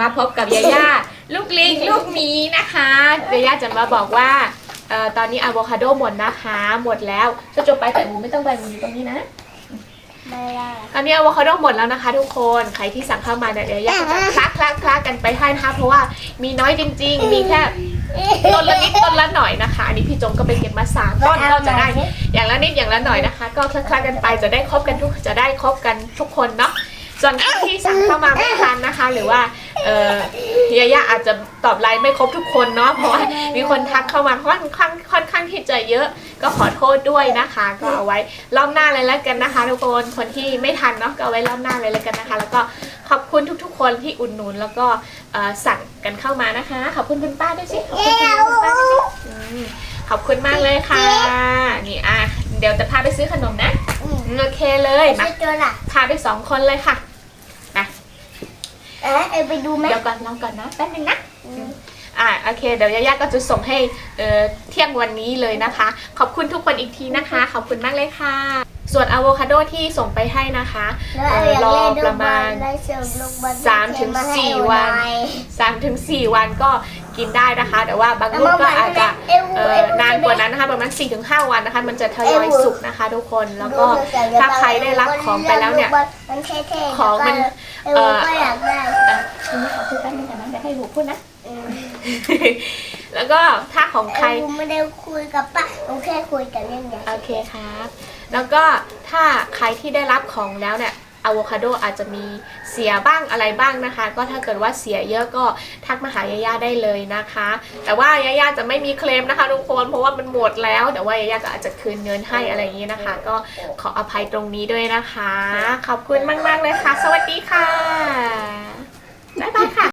มาพบกับยาย่าลูกลิงลูกหมีนะคะยาย่าจะมาบอกว่าเอ่อตอนนี้อะโวคาโดหมดนะคะหมดแล้วจะจบไปแต่หนูไม่ต้องไปหนูอยู่ตรงนี้นะไม่ได้ตอนนี้อะโวคาโดหมดแล้วนะคะ ทุกคนใครที่สั่งเข้ามาเนี่ยเดี๋ยวยาย่าจะคลักคลักคลักกันไปให้นะคะเพราะว่ามีน้อยจริง ๆ มีแค่ต้นละนิดต้นละหน่อยนะคะ อันนี้พี่จงก็ไปเก็บมาสามต้นก็จะได้ อย่างละนิดอย่างละหน่อยนะคะ ก็คลักๆกันไปจะได้ครบกันทุกจะได้ครบกันทุกคนเนาะส่วนที่สั่งเข้ามาไม่ทันนะคะ หรือว่า เออยาย่าอาจจะตอบไลน์ไม่ครบทุกคนเนาะเพราะว่ามีคนทักเข้ามาค่อนข้างค่อนข้างที่จะเยอะ ก็ขอโทษด้วยนะคะ ก็เอาไว้รอบหน้าเลยแล้วกันนะคะ ทุกคนคนที่ไม่ทันเนาะก็เอาไว้รอบหน้าเลยแล้วกันนะคะ แล้วก็ขอบคุณทุกๆ คนที่อุดหนุนแล้วก็เอ่อสั่งกันเข้ามานะคะ ขอบคุณคุณป้าด้วยสิขอบคุณคุณป้าด้วยสิอืมขอบคุณมากเลยค่ะนี่อะเดี๋ยวจะพาไปซื้อขนมนะอืมโอเคเลยไม่มาเจอล่ะพาไปสองคนเลยค่ะ เอ๊ะเออไปดูไหมเดี๋ยวก่อนลองก่อนนะแป๊บนึงนะอืมอ่าโอเค เดี๋ยวยาย่าก็จะส่งให้เอ่อเที่ยงวันนี้เลยนะคะ ขอบคุณทุกคนอีกทีนะคะ ขอบคุณมากเลยค่ะ ส่วนอะโวคาโดที่ส่งไปให้นะคะแล้วเอ่เอออรอเล่นประมาณได้เชิญลูกบอลสามถึงมาให้สี่เอวันไ3ถึง4วันก็กินได้นะคะ แต่ว่าบางลูกก็อาจจะ เอวเอ่เออวนานกว่านั้นนะคะประมาณ4ถึง5วันนะคะ มันจะทยอยสุกนะคะทุกคนแล้วก็ถ้าใครได้รับของไปแล้วเนี่ยมันเท่ๆของมันเอวก็อยากได้อะทีนี้ขอพูดแป๊บนึงก่อนนะเดี๋ยวให้หูพูดนะอืมแล้วก็ถ้าของใครเอวไม่ได้คุยกับป้าหนูแค่คุยกันเล่นเนี่ยโอเคครับ แล้วก็ถ้าใครที่ได้รับของแล้วเนี่ย อะโวคาโดอาจจะมีเสียบ้างอะไรบ้างนะคะ ก็ถ้าเกิดว่าเสียเยอะก็ทักมาหายาย่าได้เลยนะคะ แต่ว่ายาย่าจะไม่มีเคลมนะคะทุกคนเพราะว่ามันหมดแล้วแต่ว่ายาย่าก็อาจจะคืนเงินให้อะไรอย่างนี้นะคะ ก็ขออภัยตรงนี้ด้วยนะคะ ขอบคุณมาก ๆ เลยค่ะ สวัสดีค่ะ